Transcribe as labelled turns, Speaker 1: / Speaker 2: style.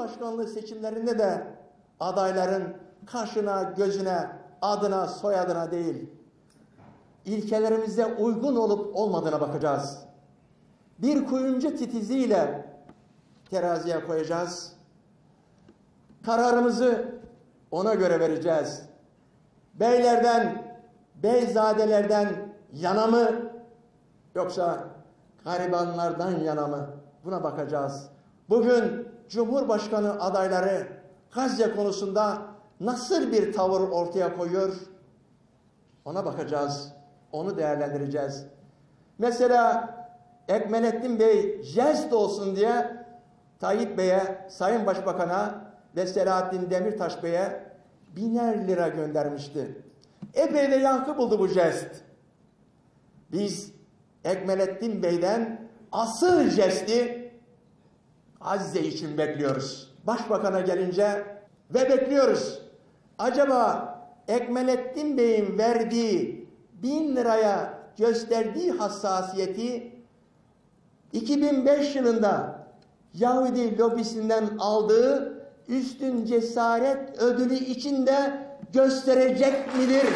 Speaker 1: Cumhurbaşkanlığı seçimlerinde de adayların kaşına, gözüne, adına, soyadına değil, ilkelerimize uygun olup olmadığına bakacağız. Bir kuyumcu titiziyle teraziye koyacağız. Kararımızı ona göre vereceğiz. Beylerden, beyzadelerden yana mı yoksa garibanlardan yana mı? Buna bakacağız. Bugün Cumhurbaşkanı adayları Gazze konusunda nasıl bir tavır ortaya koyuyor? Ona bakacağız. Onu değerlendireceğiz. Mesela Ekmelettin Bey jest olsun diye Tayyip Bey'e, Sayın Başbakan'a ve Selahattin Demirtaş Bey'e biner lira göndermişti. Epey de yankı buldu bu jest. Biz Ekmelettin Bey'den asıl jesti Azze için bekliyoruz. Başbakan'a gelince ve bekliyoruz. Acaba Ekmelettin Bey'in verdiği bin liraya gösterdiği hassasiyeti 2005 yılında Yahudi lobisinden aldığı üstün cesaret ödülü içinde gösterecek midir?